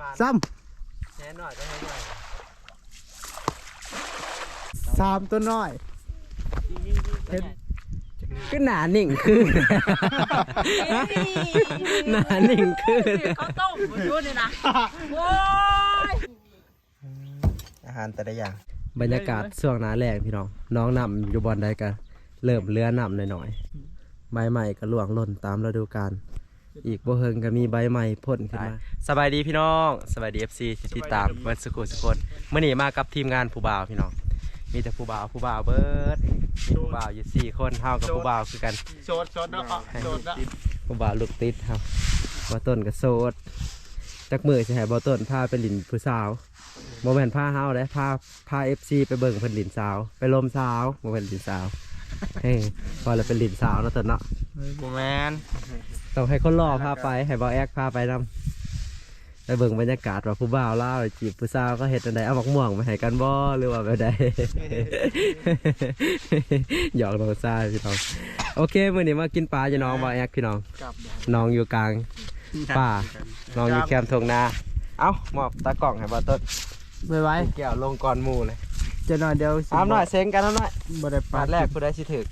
มาซ้แหน่หน่อยก็ให้หน่อยำสามตัวน้อยเห็น ก็หนาหนิ่งขึ้น หนาหนิ่งขึ้น เขาต้มมาดูนี่นะ โอ้ยอาหารแต่ละอย่างบรรยากาศช่วงหน้าแรงพี่น้อง น้องนำอยู่บอนใดกันเริ่มเลือนำหน่อยๆใบใหม่ก็ล่วงหล่นตามฤดูกาล อีกบ่เฮิงก็มีใบใหม่พ่นขึ้นมา สบายดีพี่น้อง สบายดี FC ที่ติดตามเบิร์ดสุขุสุคนเมื่อนี้มากับทีมงานผู้บ่าวพี่น้อง มีแต่ผู้บ่าวผู้บ่าวเบิร์ดมีผู้บ่าวอยู่สี่คนเท่ากับผู้บ่าวคือกันโสดโสดเนาะโสดนะผู้บ่าวลูกติดครับบ่ต้นก็โสดจักมือสิให้บ่ต้นพาไปหลินผู้สาวบ่แม่นพาเฮาเด้พาพา FC ไปเบิ่งเพิ่นหลินสาว ไปลมสาวบ่แม่นหลินสาว เฮ้ยพอแล้วเป็นหลินสาวเนาะต้นเนาะบูแมนต้องให้คนรอพาไป ให้บ่แอกพาไปนํไปเบิ่งบรรยากาศว่าผู้บ่าวลาวจีบผู้สาวก็เฮ็ดจังไดเอาบักม่วงมาให้กันบ่หรือว่าแบบใด หยอกน้องซ่าพี่น้องโอเคมื้อนี้มากินปลาอยู่น้องบ่แอกพี่น้องกลับน้องอยู่กลางป่าน้องอยู่แคมป์ทงนา เอ้ามอบตากล่องให้บ่ต้นไปไว้แก้วลงก่อนหมู่เลย จะหน่อยเดียวสิอ้ามหน่อยเซ็งกันน้ำหน่อยบ่ได้ปาดแรกผู้ใดสิถึก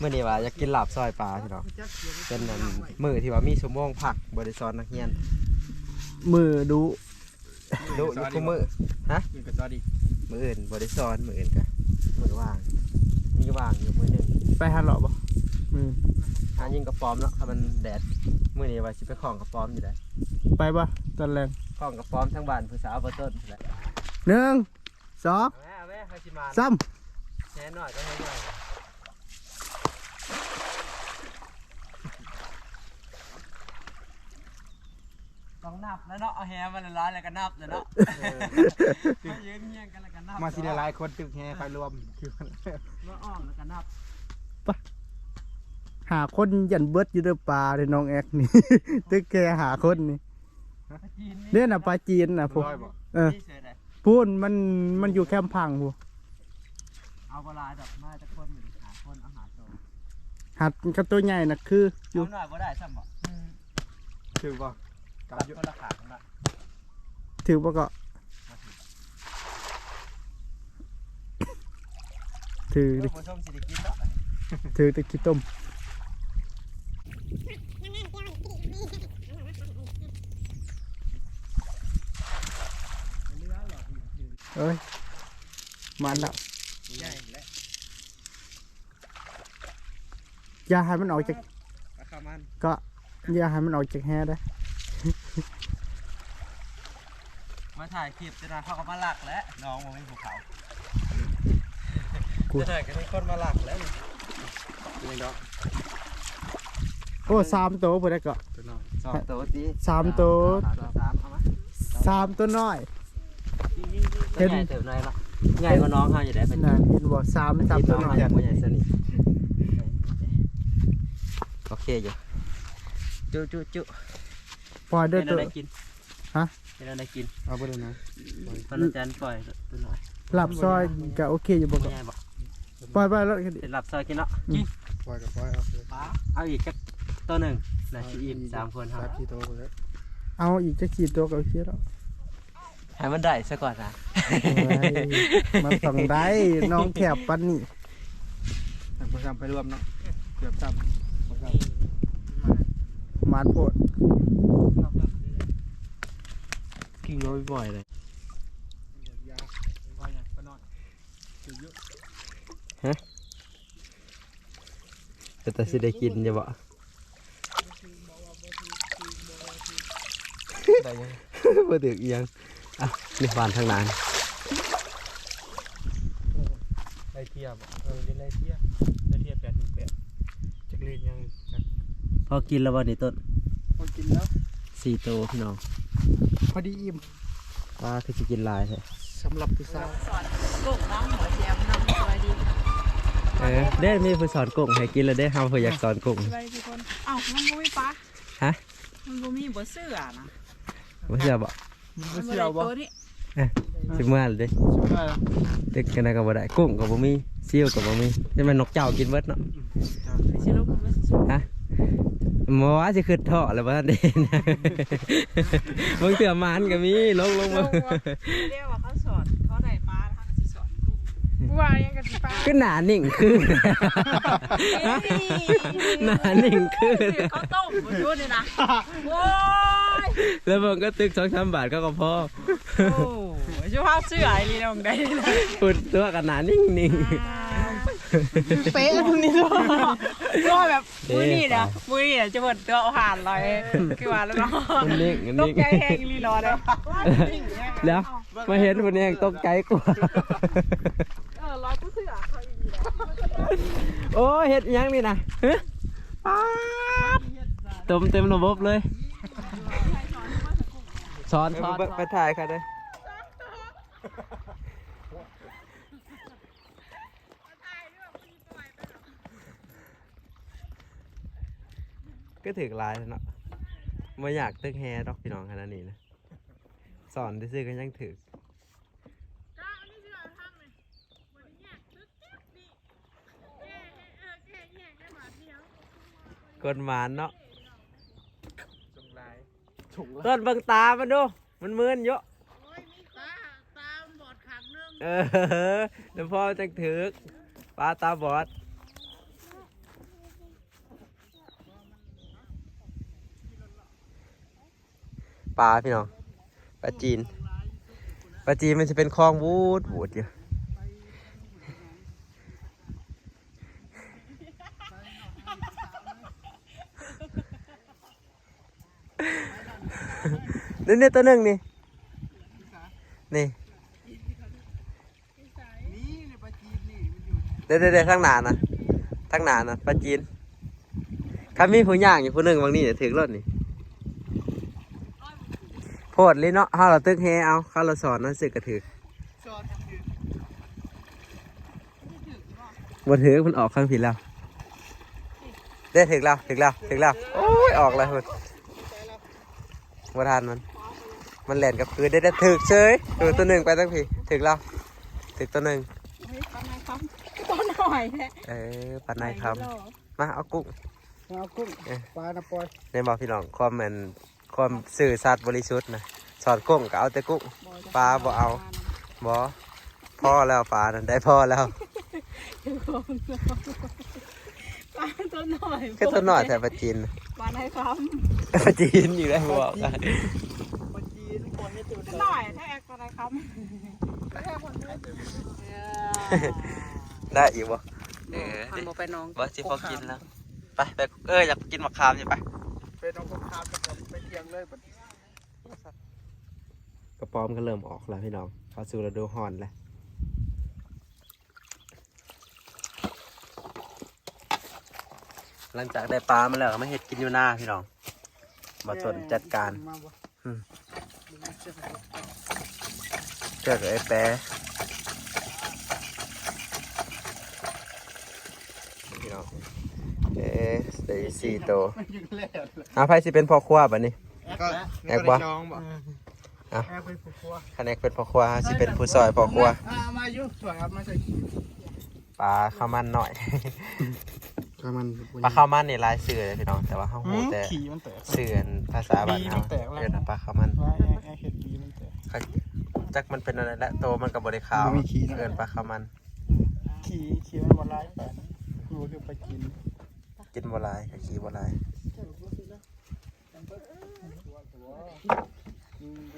มื้อนี้ว่าอยากกินลาบซอยปลาพี่น้องเป็นนั่นมื้อที่ว่ามีชั่วโมงพักบ่ได้สอนนักเรียนมือดูดุอยู่ทุกมื้อมันก็ซอดีมื้ออื่นบ่ได้สอนมื้ออื่นก็มื้อว่าง มีว่างอยู่มื้อหนึงไปหาหล่อบ่มือหายิงกระป๋อมเนาะถ้ามันแดดมื้อนี้ว่าสิไปของกระป๋อมอยู่ได้ไปบ่ตอนแรงของกระป๋อมทั้งบ้านผู้สาวบ่ต้นแหละหนึ่ง สองแม่แม่ใครสิมาซ้แหน่หน่อยก็ให้หน่อยต้องนับแล้วเนาะเอาแฮมันละลายแล้วก็นับแล้วเนาะมายืนเงียงกันแล้วก็นับมาสิได้หลายคนตึกแฮไปรวมคือมาอ้อมแล้วก็นับหาคนยันเบิดอยู่เด้อปลาเด้อน้องแอกนี่ ตึกแค่หาคนนี่จีนเนี่ยน่ะปลาจีนน่ะพวกเออ นี่เสือได้ พูนมันมันอยู่แคมป์พังพูเอาเวลาดอกมาจะคนอยู่หาคนเอาหาโซหัดกับตัวใหญ่น่ะคืออยู่เอาหน่อยบ่ได้ซ้ำบ่ถือบ่ตัดคนละขาข้างละถือบ่ก็ถือเออดิผู้ชมสิได้กินเนาะ ถือตะกี้ต้ม เอ้ยมันแล้วใหญ่แล้วอย่าให้มันออกจากปลาคามันก็อย่าให้มันออกจากแฮได้มาถ่ายคลิปจะนาเขาก็มาหลักแล้วน้องมันเป็นภูเขากูจะถ่ายกันเป็นคนมาหลักแล้วนี่ยังดอกโอ้สามตัวพอได้ก็สองตัวตีสามตัวสามตัวสามเอามาสามตัวน้อย เห็น ใหญ่เติบหน่อยละใหญ่กว่าน้องเขาอยู่ได้เป็นนั่นเห็นบ่สามสามตัตัววน้น้ออยยตัวใหญ่สนิทโอเคอยู่จุจุจุปล่อยด้วยเป็นตัวอะไรกินฮะ เป็นอะไรกินเอาไปเลยนะตอนอาจารย์ปล่อยตัวน้อยหลับซอยก็โอเคอยู่บ่ไม่ก็ใหญ่บอกปล่อยไปแล้วก็ดีเป็นหลับซอยกินเนาะกินปล่อยกับปล่อยเอาเลยเอาอีกแค่ตัวหนึ่งนะชีอิมสามคนครับสามที่โตไปแล้วเอาอีกจะขีดตัวก็โอเคแล้วให้มันได้ซะก่อนนะโอ้ย มันต้องได้น้องแถบปันนี่ทางประจำไปรวมเนาะเกือบจำประจหมานโพดกินน้อยบ่อยเลยำยาปล่อยอย่างปนอนถือเยอะแต่แต่สิได้กินจะบ่ได้ยังบ่ถึกอีหยังอะนี่ฟานทางนั้น ไล่เทียบเออเล่นไล่เทียบไล่เทียบแปดหนึ่งแปดจักรีนยังจักพอกินแล้ววันนี้ต้นพอกินแล้วสี่โตวพี่น้องพอดีอิ่มว่าคือสิกินหลายใช่สำหรับผู้สาวสอนกุ้งน้ำหัวเทียมน้ำสวัสดีค่ะเออเด้มีผู้สอนกุ้งให้กินแล้วได้เฮาเพิ่นอยากสอนกุ้งสวัสดีทุกคนเอ้ามันบ่มีปลาฮะมันบ่มีบ่เสื้อนะบ่เชื่อบ่มันมันบ่เสียได้วบ่ตัวนี้ เเอ้ยสิเมื่อเลยเด้ชิมได้ตึกกันได้ก็บ่ได้กุ้งก็บ่มีซิวก็บ่มีนี่มันนกเจ้ากินเบิดเนาะสิลูกมันสิฮะหมอว่าสิขึ้นท่อแล้วบ่ทันได้นะบางเถื่อมันก็มีลงลงมาเรียกว่าเขาสอนเขาได้ปลาทางสิสอนกูว่ายังกันป้าก็หนานิ่งขึ้นหนานิ่งขึ้นเขาต้มบ่อยู่นี่นะโอ้ยแล้วมันก็ตึกสองสามบาทก็ก็พอ โอ้ย ชูภาพเสื้อไอ้ลีน้องได้เลยพูดตัวกันหนานิ่งนิ่งเป๊ะตรงนี้ด้วยก็แบบมือนี่นะมือนี่นะจะเปิดตัวเอาห่านลอยคือว่าแล้วเนาะมันนิ่งมันตกนิ่งใจแห้งลีรอเลยแล้วมาเห็นคนนี้ยังตกใจกว่าเออร้อยกูเสื้อเขาอีกแล้วโอ้ยเห็ดอิหยังนี่นะฮะป๊าดเต็มเต็มระบบเลยสอนสอนไปถ่ายค่ะเด้อ ก็ถึกหลายแล้วเนาะไม่อยากตึกแฮดอกพี่น้องขนาดนี้นะ สอนได้ซื้อๆกันยังถึกกดหมานเนาะจงลายต้นเบังตามันดู มันมืนเยอะ เออเดี๋ยวพ่อจะถึกปลาตาบอดปลาพี่น้องปลาจีนปลาจีนมันจะเป็นคลองวูดวูดอยู่นี่ตัวหนึ่งนี่นี่ เดี๋ยวเดี๋ยวเดี๋ยวทางหนานะทางหนานะปลาจีนข้ามีผู้ย่างอยู่ผู้หนึ่งบางนี่เดี๋ยวถึงรถนี่โพดเลยเนาะถ้าเราตึกเฮเอาข้าเราสอนนั่นสึกกระถือบ่ถือมันออกข้างผิดแล้วได้ถึงแล้วถึงแล้วถึงแล้วโอ้ยออกแล้วพุ่นบ่ทันมัน มันแหลนกับพื้นได้ได้ถึกเฉยเออตัวหนึ่งไปตั้งพี่ถึงแล้วถึกตัวหนึ่ง นหน่อยแท้เออปันนายคำมาเอากุ้งเอากุ้งเอ๊ะปลาน้ำปล่อยในบอกพี่น้องความแมันความสื่อสัตย์บริสุทธิ์นะสอนกุ้งก็เอาแต่กุ้งปลาบ่เอาบ่พ่อแล้วปลานั้นได้พ่อแล้วป้าต้นหน่อยแค่ตัวหน่อยแต่ปลาจีนป้าได้คปลาจีนอยู่ได้บอกกันำต้นหน่อยถ้าแอกป้าได้ค ได้อีกบ่เออหันบ่ไปน้องบ่สิพอกินแล้วไปไปเอออยากกินมะขามอยู่ไปเป็นน้องคามกับไปเที่ยงเลยบัดกระป๋อมก็เริ่มออกแล้วพี่น้องเข้าสู่ฤดูฮ้อนแล้วหลังจากได้ปลามาแล้วก็มาเห็ดกินอยู่หน้าพี่น้องมาสนจัดการมาบ่เจอกับไอ้แปะพี่น้องเอ๊ะได้สี่ตัวมันยังแล่เลยอาไพ่สิเป็นพ่อครัวบัดนี้ก็แอกบ่น้องบ่อะแอกไปผูกครัวคะแนนเป็นพ่อครัวสิเป็นผู้ซอยพ่อครัวอ่ามาอยู่สวยครับมาใส่ปลาข้าวมันหน่อยก็มันปลาข้าวมันนี่หลายชื่อเลยพี่น้องแต่ว่าเขาหูแต่ขี่มันแตกชื่ออันภาษาบ้านเขาปีมันแตกแล้วเรียกว่าปลาข้าวมันว่าแอกเห็ดปีมันแตกจักมันเป็นอะไรละโตมันกับบริขาวมันมีขี้นะเกินปลาข้าวมัน ขี่ขี่มันบ่ร้ายแปดรู้คือไปกิน กินบัวลายกับขี้บัวลาย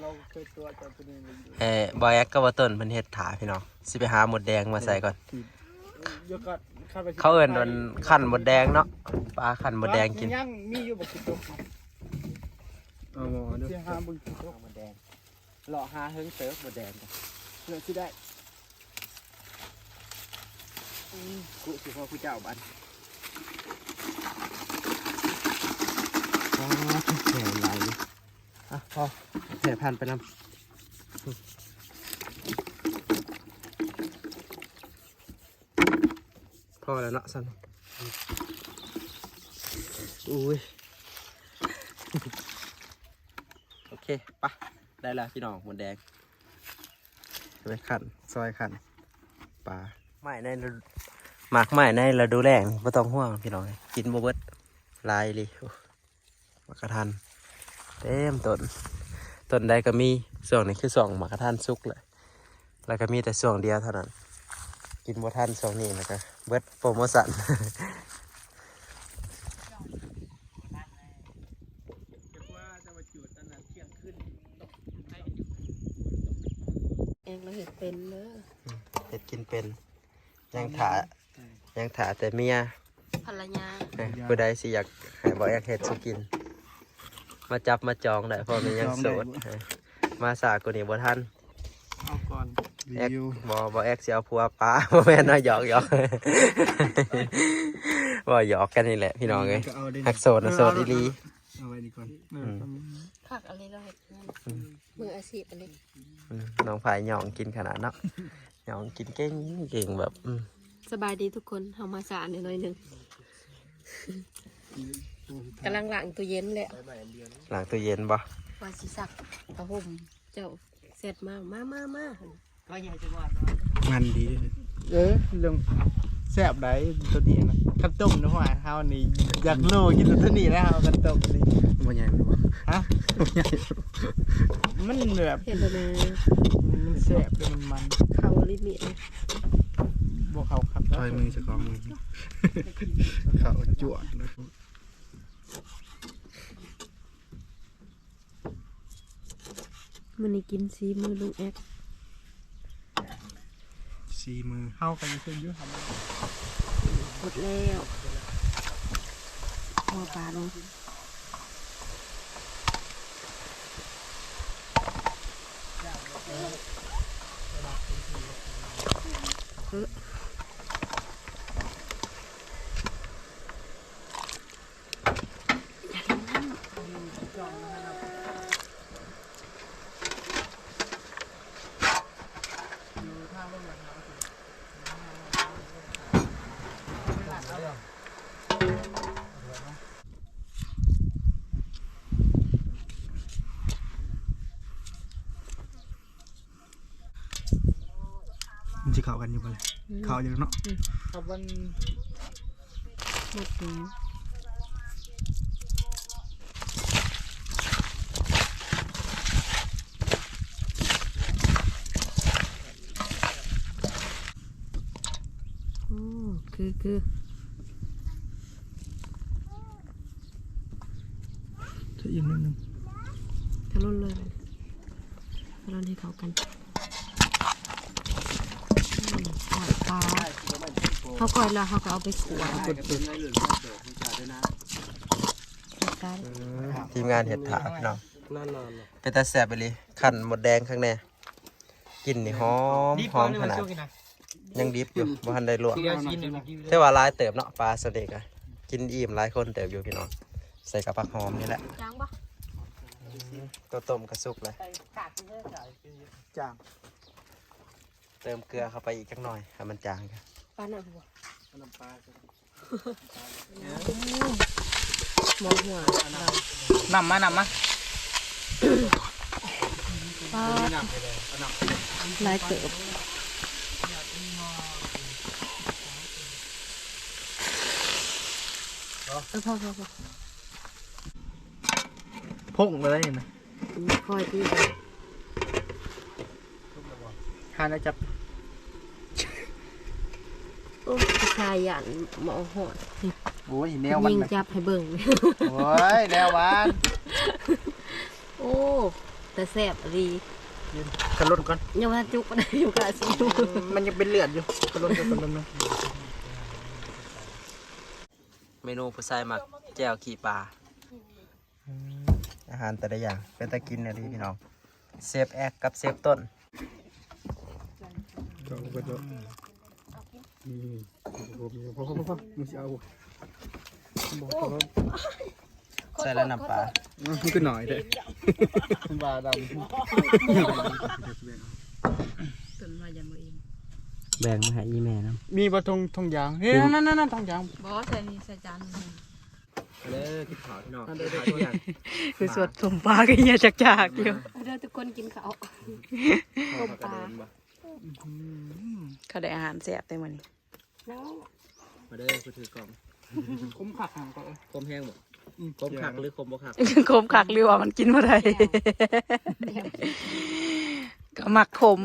เราเคยตัวจับตัวนี้มันอยู่เอ่อบอยแอกก็ว่าต้นเพิ่นเฮ็ดถาพี่น้องสิไปหาหมดแดงมาใส่ก่อนเดี๋ยวก็ข้ไปเขาเอิ้นมันขั้นหมดแดงเนาะปลาขั้นหมดแดงกินยังมีอยู่บ่กินตกเอาหมอเด้อสิหาบ่กินตกหมดแดงหล่อหาเฮิงเซิร์ฟหมดแดงเพื่อสิได้กูสิพ่อผู้เจ้าบัด อ๋อแหลายนี่อะพอแห่พันไปนำพอแล้วเนาะสันอุ้ย โอเคปะได้แล้วพี่น้องหมดแดงไปขัน ซอยขันปลาไม้ในฤดูหมากไม้ในฤดูแล้งไม่ต้องห่วงพี่น้อง กินบ่เบิดหลายเลย มากกระทันเต็มต้นต้นใดก็มีส่วนนี้คือส่วงหมากกระทันสุกเลยแล้วก็มีแต่ส่วงเดียวเท่านั้น กินบ่ทันส่วงนี้แล้วก็เบิดโปรโมชั่นเองเราเห็นเป็นเนอะเห็ดกินเป็นยังถายังถาแต่เมียภรรยาเอ้ยผู้ใดสิอยากให้บอกอยากเห็ดสุกิน มาจับมาจองได้เพราะมันยังโสดเอ้ยมาสากูนี่บ่ทันเอาก่อนรีแอกวิวบอบอแอกเสียผัวป้าบ่แม่นน้อยหยอกหยอกบ่หยอกกันนี่แหละพี่น้องเอ้ยก็เอาได้หักโสดนะโสดอีหลีเอาไว้นี่ก่อนเออทำคักอะไรเราเห็นนั่นมืออาชีพอะไรอืมน้องผายหยองกินขนาดเนาะหยองกินเก่งเก่งแบบอืมสบายดีทุกคนเฮามาสารหน่อยหนึ่ง กำลังล้างตู้เย็นแหละหลังตู้เย็นบ่ว่าสิสักผ้าห่มเจ้าเสร็จมามามามามันดี เออเรื่องแซ่บได้ตัวนี้นะข้าวต้มนะหัวเฮานี่อยากโลกินตัวนี้แล้วเฮาข้าวต้มนี่บ่ใหญ่บ่ฮะมันแบบเห็นแล้วนะมันแซ่บเลยมันมันเขาลิมิตเลยบ่เข้าครับถอยมือจะกองมือเข้าจั่วนะ มันนี่กินซีมือลุงแอกสี่มือเข้ากันคืออยู่ทำหมดแล้วหัวปลาลง มันจะเข้ากันอยู่บ่เลยเข้าอยู่เนาะครับวันหมดแล้วโอ้คือคือ จะอิ่มนิดนึง ทะลุเลยทะลุให้เขากันอืม ปล่อยปลาเขาก่อยแล้วเขาก็เอาไปขวดจัดการทีมงานเห็ดถาพี่น้องนั่นนอนเป็นตาแสบไปเลยขันหมดแดงข้างในกลิ่นนี่หอมหอมขนาดยังดิบอยู่บ่ทันได้ลวกเดี๋ยวชิ้นหนึ่งกินแต่ว่าหลายเติบเนาะปลาสเต็กอะกินอิ่มหลายคนเติบอยู่พี่น้องใส่กับผักหอมนี่แหละจ้างปะตัวต้มกระสุกเลยจ้าง เติมเกลือเข้าไปอีกจักหน่อยให้มันจางกันปลาหนักหัวน้ำปลามองหัวนำมานำมาปลาลายเติบเออพอพอพอพงไปได้ยังไงคอยที่ทานแล้วจับโอ้ผู้ชายหยันหมอหอดโอ้ยแนวมันยิงนะจับให้เบิ่งโอ้ยแนวหวานโอ้แต่แสบดีกระลุนก่อนยังว่าจุกได้อยู่กับสิวมันยังเป็นเลือดอยู่กระลุนก่อนกระลุนนะเมนูผู้ชายหมักแจ่วขี่ปลาอาหารแต่ละอย่างเป็นตะกินนะดีพี่น้องเซฟแอกกับเซฟต้นก็กระโดด นี่ผมพอพอพอมึงจะเอาบอกตลอดใส่แล้วน้ำปลามันก็หน่อยเด้บาดต้นมาอย่ามือเองแบ่งมาให้อีแม่นะมีปลาทงทงยางเฮ้ยนั่นนั่นนั่นทงยางบอสใส่นี่ใส่จานเลยกินข้าวพี่นองคือสวดสมปลาก็เหี้ยจากจากเดี๋ยวทุกคนกินข้าวต้มปลา เขาได้อาหารแซ่บได้มื้อนี้มาเด้อผู้ถือกล่องคุ้มขักห่างก็คมแห้งบ่คมคักหรือคมบ่คักขมคักหรือว่ามันกินบ่ได้ก็มักขม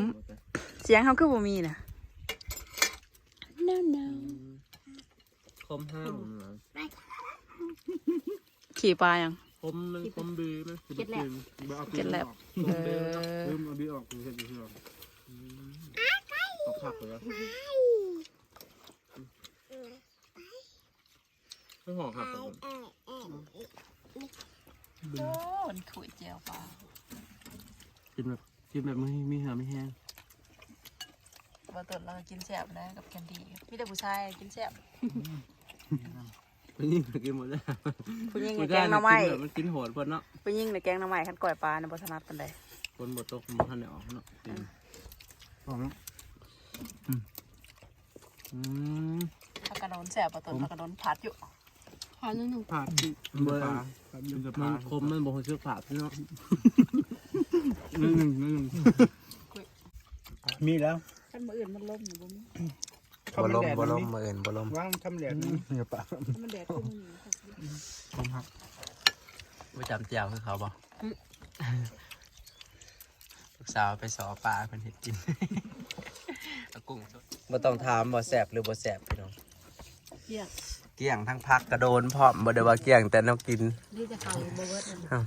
เสียงเขาคือบ่มีน่ะ no no คมห้างขี่ปลายังคมมันคมดีนะเก็ดแล้วเก็ดแล้วเออลืมเอาบีออกคือเห็นอยู่ที่ เราคมคักเลยไม่ห่อครับผมโอ้มันขุยเจียวปลากินแบบกินแบบไม่ไม่หาไม่แห้งบ่ตดเราก็กินแซ่บนะกับแคนดี้มีแต่ผู้ชายกินแซ่บผู้หญิงก็กินหมดเลยผู้หญิงเนี่ยแกงหน่อไม้แบบมันกินโหดเพิ่นเนาะผู้หญิงเนี่ยแกงหน่อไม้คันก่อยปลานะบ่ถนัดปานใดคนบ่ตกบ่ทันได้ออกเนาะจริงหอมแล้ว อืมถ้ากระโดนแซ่บบ่ตดถ้ากระโดนผัดอยู่ผ่านที่เบิ่งปลาเป็นปมัลานคมมันบ่ฮู้สึกภาพเนาะนึ่งหนึ่งนึ่งหนึ่งมีแล้วคันมื้ออื่นมันล่มอยู่บ่มีข้าวมันแดดบ่ลมีมบ่เอิ้นบ่ลมว่างทำแดดมีเนื้อปลามันแดดขึ้นนี่ผมหักบ่จำเจียวคือเขาบ่ลูกสาวไปสอปลาเพิ่นเฮ็ดกินเอา กุ้งสดบ่ต้องถามบ่แซ่บหรือบ่แซ่บพี่น้องเยี่ยมเกี่ยงทั้งพักกระโดนพร้อมบ่ได้ว่าเกี่ยงแต่แนวกินนี่จะเข้าบ่เบิดนั่น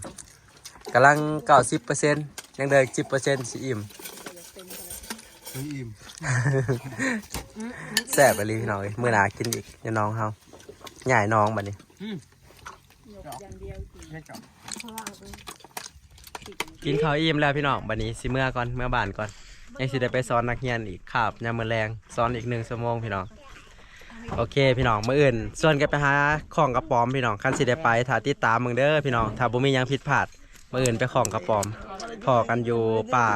กำลังเก้าสิบเปอร์เซ็นต์ยังเดินสิบเปอร์เซ็นต์สิอิ่มไม่อิ่มแซ่บไปเลยพี่น้องเอ้ยมื่อหนากินอีกอย่าน้องเฮาใหญ่น้องบัดนี้อย่างเดียวสิกินข้าวอิ่มแล้วพี่น้องบัดนี้สิเมื่อก่อนเมื่อบ้านก่อน ยังสิได้ไปสอนนักเรียนอีกคาบยามมื้อแรงสอนอีกหนึ่งชั่วโมงพี่น้อง โอเคพี่น้องมื้ออื่น ส่วนกันไปหาของกระป๋อมพี่น้องคันสิได้ไปถ้าติดตามมึงเด้อพี่น้องถ้าบ่มีหยังผิดพลาดมื้ออื่นไปของกระป๋อมพอกันอยู่ป่า